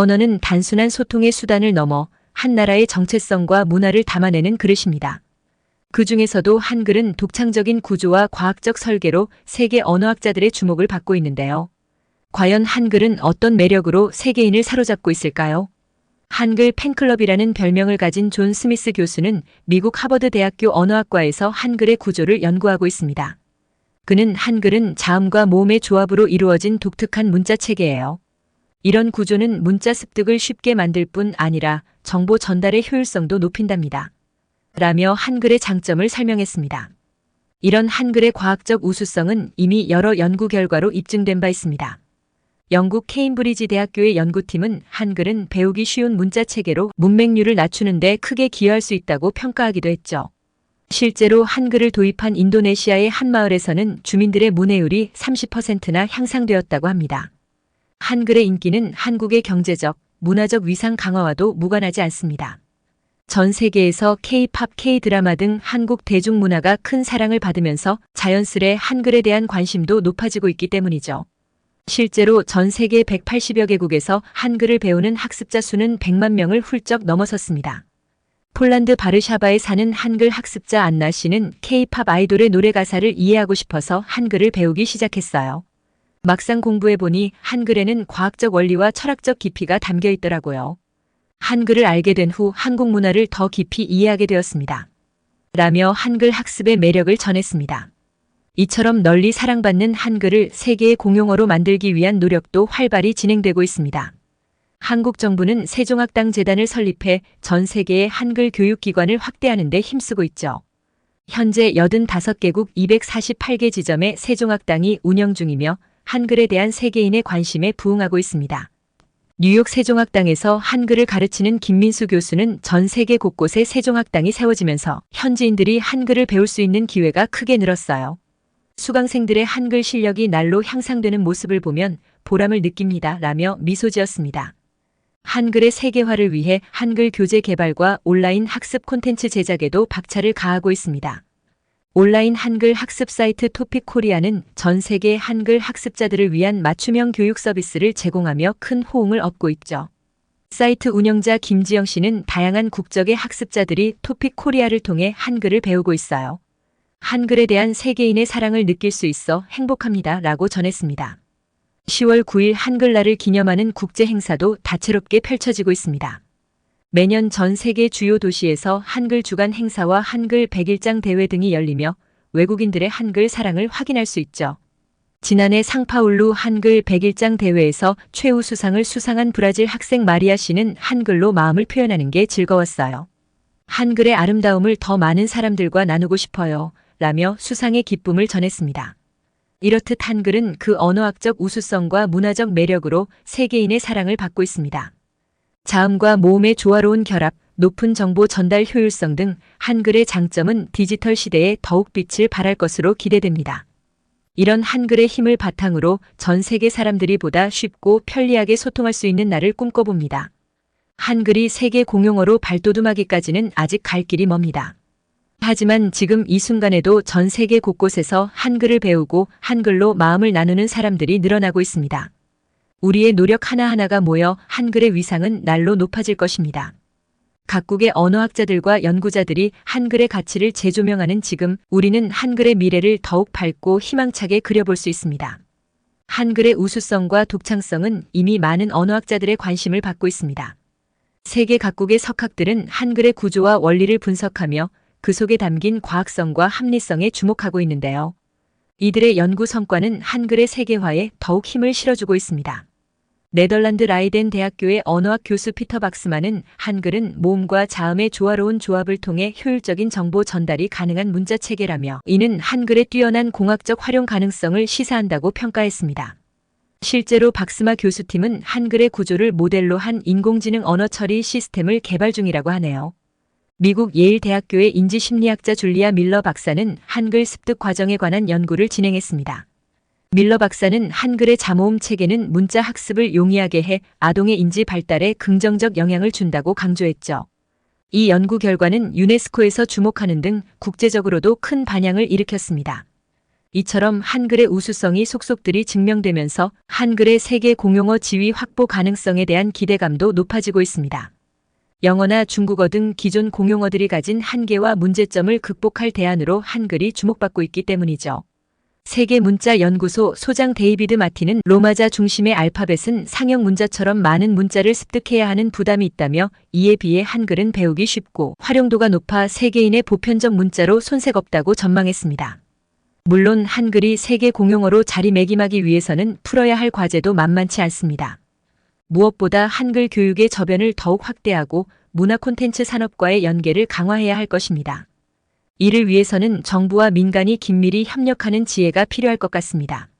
언어는 단순한 소통의 수단을 넘어 한 나라의 정체성과 문화를 담아내는 그릇입니다. 그 중에서도 한글은 독창적인 구조와 과학적 설계로 세계 언어학자들의 주목을 받고 있는데요. 과연 한글은 어떤 매력으로 세계인을 사로잡고 있을까요? 한글 팬클럽이라는 별명을 가진 존 스미스 교수는 미국 하버드 대학교 언어학과에서 한글의 구조를 연구하고 있습니다. 그는 한글은 자음과 모음의 조합으로 이루어진 독특한 문자 체계예요. 이런 구조는 문자 습득을 쉽게 만들 뿐 아니라 정보 전달의 효율성도 높인답니다. 라며 한글의 장점을 설명했습니다. 이런 한글의 과학적 우수성은 이미 여러 연구 결과로 입증된 바 있습니다. 영국 케임브리지 대학교의 연구팀은 한글은 배우기 쉬운 문자 체계로 문맹률을 낮추는 데 크게 기여할 수 있다고 평가하기도 했죠. 실제로 한글을 도입한 인도네시아의 한 마을에서는 주민들의 문해율이 30%나 향상되었다고 합니다. 한글의 인기는 한국의 경제적, 문화적 위상 강화와도 무관하지 않습니다. 전 세계에서 K-팝, K-드라마 등 한국 대중문화가 큰 사랑을 받으면서 자연스레 한글에 대한 관심도 높아지고 있기 때문이죠. 실제로 전 세계 180여 개국에서 한글을 배우는 학습자 수는 100만 명을 훌쩍 넘어섰습니다. 폴란드 바르샤바에 사는 한글 학습자 안나 씨는 K-팝 아이돌의 노래 가사를 이해하고 싶어서 한글을 배우기 시작했어요. 막상 공부해보니 한글에는 과학적 원리와 철학적 깊이가 담겨 있더라고요. 한글을 알게 된 후 한국 문화를 더 깊이 이해하게 되었습니다. 라며 한글 학습의 매력을 전했습니다. 이처럼 널리 사랑받는 한글을 세계의 공용어로 만들기 위한 노력도 활발히 진행되고 있습니다. 한국 정부는 세종학당 재단을 설립해 전 세계의 한글 교육기관을 확대하는 데 힘쓰고 있죠. 현재 85개국 248개 지점의 세종학당이 운영 중이며 한글에 대한 세계인의 관심에 부응하고 있습니다. 뉴욕 세종학당에서 한글을 가르치는 김민수 교수는 전 세계 곳곳에 세종학당이 세워지면서 현지인들이 한글을 배울 수 있는 기회가 크게 늘었어요. 수강생들의 한글 실력이 날로 향상되는 모습을 보면 보람을 느낍니다. 라며 미소 지었습니다. 한글의 세계화를 위해 한글 교재 개발과 온라인 학습 콘텐츠 제작에도 박차를 가하고 있습니다. 온라인 한글 학습 사이트 토픽 코리아는 전 세계 한글 학습자들을 위한 맞춤형 교육 서비스를 제공하며 큰 호응을 얻고 있죠. 사이트 운영자 김지영 씨는 다양한 국적의 학습자들이 토픽 코리아를 통해 한글을 배우고 있어요. 한글에 대한 세계인의 사랑을 느낄 수 있어 행복합니다. 라고 전했습니다. 10월 9일 한글날을 기념하는 국제 행사도 다채롭게 펼쳐지고 있습니다. 매년 전 세계 주요 도시에서 한글 주간 행사와 한글 100일장 대회 등이 열리며 외국인들의 한글 사랑을 확인할 수 있죠. 지난해 상파울루 한글 100일장 대회에서 최우 수상을 수상한 브라질 학생 마리아 씨는 한글로 마음을 표현하는 게 즐거웠어요. 한글의 아름다움을 더 많은 사람들과 나누고 싶어요. 라며 수상의 기쁨을 전했습니다. 이렇듯 한글은 그 언어학적 우수성과 문화적 매력으로 세계인의 사랑을 받고 있습니다. 자음과 모음의 조화로운 결합, 높은 정보 전달 효율성 등 한글의 장점은 디지털 시대에 더욱 빛을 발할 것으로 기대됩니다. 이런 한글의 힘을 바탕으로 전 세계 사람들이 보다 쉽고 편리하게 소통할 수 있는 날을 꿈꿔봅니다. 한글이 세계 공용어로 발돋움하기까지는 아직 갈 길이 멉니다. 하지만 지금 이 순간에도 전 세계 곳곳에서 한글을 배우고 한글로 마음을 나누는 사람들이 늘어나고 있습니다. 우리의 노력 하나하나가 모여 한글의 위상은 날로 높아질 것입니다. 각국의 언어학자들과 연구자들이 한글의 가치를 재조명하는 지금 우리는 한글의 미래를 더욱 밝고 희망차게 그려볼 수 있습니다. 한글의 우수성과 독창성은 이미 많은 언어학자들의 관심을 받고 있습니다. 세계 각국의 석학들은 한글의 구조와 원리를 분석하며 그 속에 담긴 과학성과 합리성에 주목하고 있는데요. 이들의 연구 성과는 한글의 세계화에 더욱 힘을 실어주고 있습니다. 네덜란드 라이덴 대학교의 언어학 교수 피터 박스만은 한글은 모음과 자음의 조화로운 조합을 통해 효율적인 정보 전달이 가능한 문자 체계라며 이는 한글의 뛰어난 공학적 활용 가능성을 시사한다고 평가했습니다. 실제로 박스마 교수팀은 한글의 구조를 모델로 한 인공지능 언어 처리 시스템을 개발 중이라고 하네요. 미국 예일 대학교의 인지심리학자 줄리아 밀러 박사는 한글 습득 과정에 관한 연구를 진행했습니다. 밀러 박사는 한글의 자모음 체계는 문자 학습을 용이하게 해 아동의 인지 발달에 긍정적 영향을 준다고 강조했죠. 이 연구 결과는 유네스코에서 주목하는 등 국제적으로도 큰 반향을 일으켰습니다. 이처럼 한글의 우수성이 속속들이 증명되면서 한글의 세계 공용어 지위 확보 가능성에 대한 기대감도 높아지고 있습니다. 영어나 중국어 등 기존 공용어들이 가진 한계와 문제점을 극복할 대안으로 한글이 주목받고 있기 때문이죠. 세계 문자 연구소 소장 데이비드 마티는 로마자 중심의 알파벳은 상형 문자처럼 많은 문자를 습득해야 하는 부담이 있다며 이에 비해 한글은 배우기 쉽고 활용도가 높아 세계인의 보편적 문자로 손색 없다고 전망했습니다. 물론 한글이 세계 공용어로 자리매김하기 위해서는 풀어야 할 과제도 만만치 않습니다. 무엇보다 한글 교육의 저변을 더욱 확대하고 문화 콘텐츠 산업과의 연계를 강화해야 할 것입니다. 이를 위해서는 정부와 민간이 긴밀히 협력하는 지혜가 필요할 것 같습니다.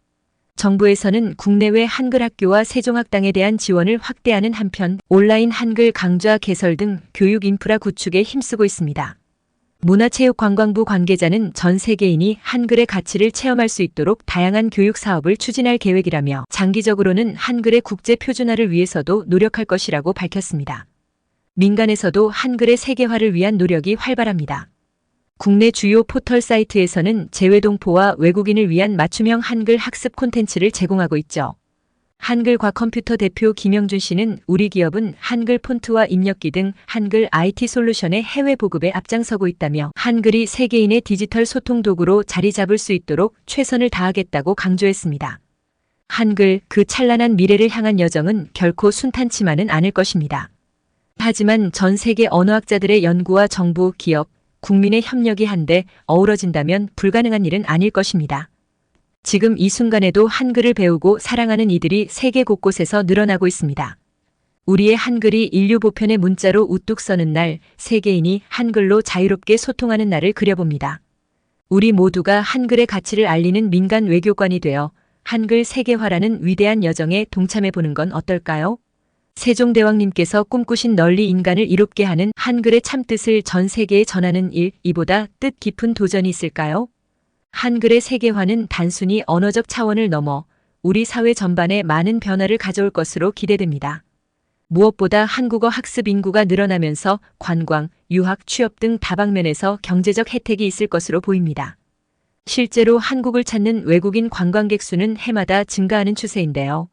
정부에서는 국내외 한글 학교와 세종학당에 대한 지원을 확대하는 한편 온라인 한글 강좌 개설 등 교육 인프라 구축에 힘쓰고 있습니다. 문화체육관광부 관계자는 전 세계인이 한글의 가치를 체험할 수 있도록 다양한 교육 사업을 추진할 계획이라며 장기적으로는 한글의 국제 표준화를 위해서도 노력할 것이라고 밝혔습니다. 민간에서도 한글의 세계화를 위한 노력이 활발합니다. 국내 주요 포털 사이트에서는 재외동포와 외국인을 위한 맞춤형 한글 학습 콘텐츠를 제공하고 있죠. 한글과 컴퓨터 대표 김영준 씨는 우리 기업은 한글 폰트와 입력기 등 한글 IT 솔루션의 해외 보급에 앞장서고 있다며 한글이 세계인의 디지털 소통 도구로 자리 잡을 수 있도록 최선을 다하겠다고 강조했습니다. 한글 그 찬란한 미래를 향한 여정은 결코 순탄치만은 않을 것입니다. 하지만 전 세계 언어학자들의 연구와 정부, 기업, 국민의 협력이 한데 어우러진다면 불가능한 일은 아닐 것입니다. 지금 이 순간에도 한글을 배우고 사랑하는 이들이 세계 곳곳에서 늘어나고 있습니다. 우리의 한글이 인류 보편의 문자로 우뚝 서는 날, 세계인이 한글로 자유롭게 소통하는 날을 그려봅니다. 우리 모두가 한글의 가치를 알리는 민간 외교관이 되어 한글 세계화라는 위대한 여정에 동참해 보는 건 어떨까요? 세종대왕님께서 꿈꾸신 널리 인간을 이롭게 하는 한글의 참뜻을 전 세계에 전하는 일, 이보다 뜻 깊은 도전이 있을까요? 한글의 세계화는 단순히 언어적 차원을 넘어 우리 사회 전반에 많은 변화를 가져올 것으로 기대됩니다. 무엇보다 한국어 학습 인구가 늘어나면서 관광, 유학, 취업 등 다방면에서 경제적 혜택이 있을 것으로 보입니다. 실제로 한국을 찾는 외국인 관광객 수는 해마다 증가하는 추세인데요.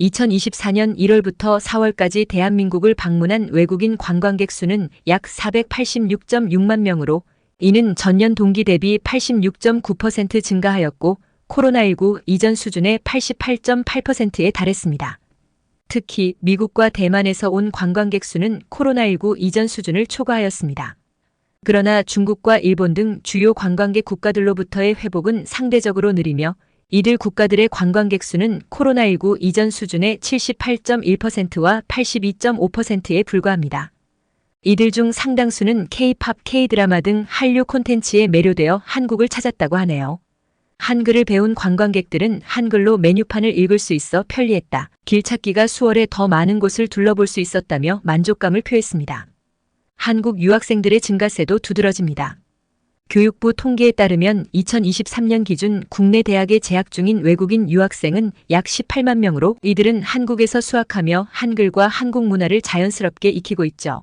2024년 1월부터 4월까지 대한민국을 방문한 외국인 관광객 수는 약 486.6만 명으로 이는 전년 동기 대비 86.9% 증가하였고 코로나19 이전 수준의 88.8%에 달했습니다. 특히 미국과 대만에서 온 관광객 수는 코로나19 이전 수준을 초과하였습니다. 그러나 중국과 일본 등 주요 관광객 국가들로부터의 회복은 상대적으로 느리며 이들 국가들의 관광객 수는 코로나19 이전 수준의 78.1%와 82.5%에 불과합니다. 이들 중 상당수는 K-팝, K-드라마 등 한류 콘텐츠에 매료되어 한국을 찾았다고 하네요. 한글을 배운 관광객들은 한글로 메뉴판을 읽을 수 있어 편리했다. 길 찾기가 수월해 더 많은 곳을 둘러볼 수 있었다며 만족감을 표했습니다. 한국 유학생들의 증가세도 두드러집니다. 교육부 통계에 따르면 2023년 기준 국내 대학에 재학 중인 외국인 유학생은 약 18만 명으로 이들은 한국에서 수학하며 한글과 한국 문화를 자연스럽게 익히고 있죠.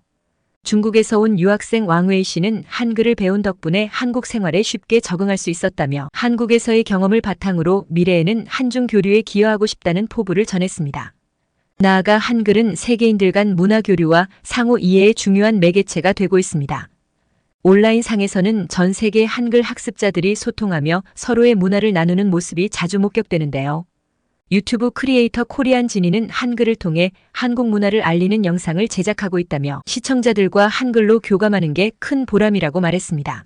중국에서 온 유학생 왕웨이 씨는 한글을 배운 덕분에 한국 생활에 쉽게 적응할 수 있었다며 한국에서의 경험을 바탕으로 미래에는 한중 교류에 기여하고 싶다는 포부를 전했습니다. 나아가 한글은 세계인들 간 문화 교류와 상호 이해의 중요한 매개체가 되고 있습니다. 온라인 상에서는 전 세계 한글 학습자들이 소통하며 서로의 문화를 나누는 모습이 자주 목격되는데요. 유튜브 크리에이터 코리안 지니는 한글을 통해 한국 문화를 알리는 영상을 제작하고 있다며 시청자들과 한글로 교감하는 게 큰 보람이라고 말했습니다.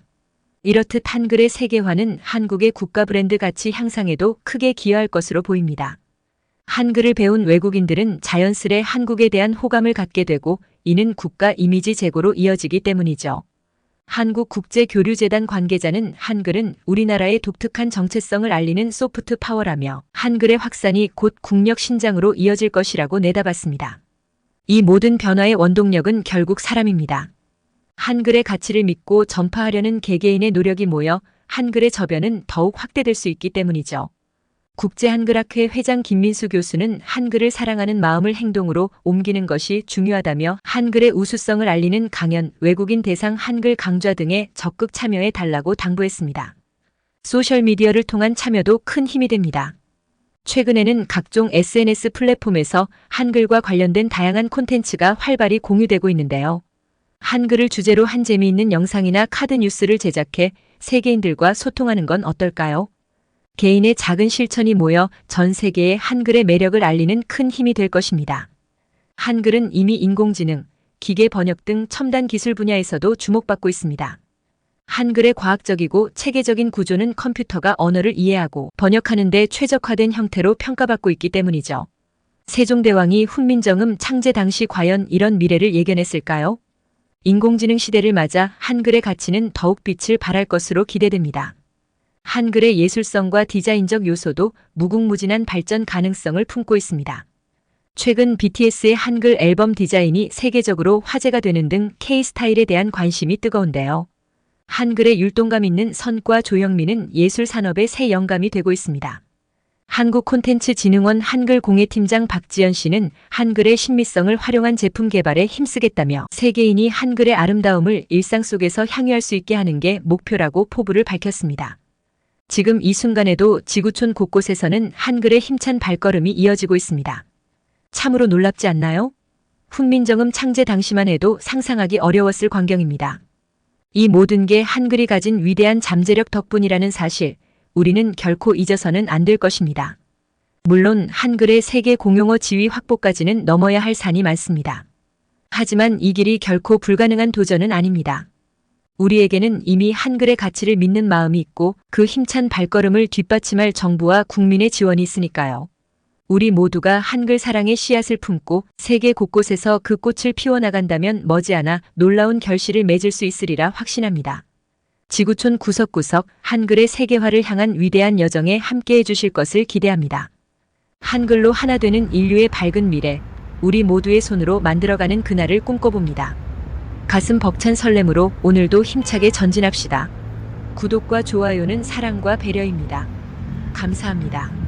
이렇듯 한글의 세계화는 한국의 국가 브랜드 가치 향상에도 크게 기여할 것으로 보입니다. 한글을 배운 외국인들은 자연스레 한국에 대한 호감을 갖게 되고 이는 국가 이미지 제고로 이어지기 때문이죠. 한국국제교류재단 관계자는 한글은 우리나라의 독특한 정체성을 알리는 소프트 파워라며 한글의 확산이 곧 국력 신장으로 이어질 것이라고 내다봤습니다. 이 모든 변화의 원동력은 결국 사람입니다. 한글의 가치를 믿고 전파하려는 개개인의 노력이 모여 한글의 저변은 더욱 확대될 수 있기 때문이죠. 국제한글학회 회장 김민수 교수는 한글을 사랑하는 마음을 행동으로 옮기는 것이 중요하다며 한글의 우수성을 알리는 강연, 외국인 대상 한글 강좌 등에 적극 참여해 달라고 당부했습니다. 소셜미디어를 통한 참여도 큰 힘이 됩니다. 최근에는 각종 SNS 플랫폼에서 한글과 관련된 다양한 콘텐츠가 활발히 공유되고 있는데요. 한글을 주제로 한 재미있는 영상이나 카드 뉴스를 제작해 세계인들과 소통하는 건 어떨까요? 개인의 작은 실천이 모여 전 세계에 한글의 매력을 알리는 큰 힘이 될 것입니다. 한글은 이미 인공지능, 기계 번역 등 첨단 기술 분야에서도 주목받고 있습니다. 한글의 과학적이고 체계적인 구조는 컴퓨터가 언어를 이해하고 번역하는 데 최적화된 형태로 평가받고 있기 때문이죠. 세종대왕이 훈민정음 창제 당시 과연 이런 미래를 예견했을까요? 인공지능 시대를 맞아 한글의 가치는 더욱 빛을 발할 것으로 기대됩니다. 한글의 예술성과 디자인적 요소도 무궁무진한 발전 가능성을 품고 있습니다. 최근 BTS의 한글 앨범 디자인이 세계적으로 화제가 되는 등 K-스타일에 대한 관심이 뜨거운데요. 한글의 율동감 있는 선과 조형미는 예술 산업의 새 영감이 되고 있습니다. 한국 콘텐츠 진흥원 한글 공예팀장 박지연 씨는 한글의 신미성을 활용한 제품 개발에 힘쓰겠다며 세계인이 한글의 아름다움을 일상 속에서 향유할 수 있게 하는 게 목표라고 포부를 밝혔습니다. 지금 이 순간에도 지구촌 곳곳에서는 한글의 힘찬 발걸음이 이어지고 있습니다. 참으로 놀랍지 않나요? 훈민정음 창제 당시만 해도 상상하기 어려웠을 광경입니다. 이 모든 게 한글이 가진 위대한 잠재력 덕분이라는 사실, 우리는 결코 잊어서는 안 될 것입니다. 물론 한글의 세계 공용어 지위 확보까지는 넘어야 할 산이 많습니다. 하지만 이 길이 결코 불가능한 도전은 아닙니다. 우리에게는 이미 한글의 가치를 믿는 마음이 있고 그 힘찬 발걸음을 뒷받침할 정부와 국민의 지원이 있으니까요. 우리 모두가 한글 사랑의 씨앗을 품고 세계 곳곳에서 그 꽃을 피워나간다면 머지않아 놀라운 결실을 맺을 수 있으리라 확신합니다. 지구촌 구석구석 한글의 세계화를 향한 위대한 여정에 함께해 주실 것을 기대합니다. 한글로 하나 되는 인류의 밝은 미래, 우리 모두의 손으로 만들어가는 그날을 꿈꿔봅니다. 가슴 벅찬 설렘으로 오늘도 힘차게 전진합시다. 구독과 좋아요는 사랑과 배려입니다. 감사합니다.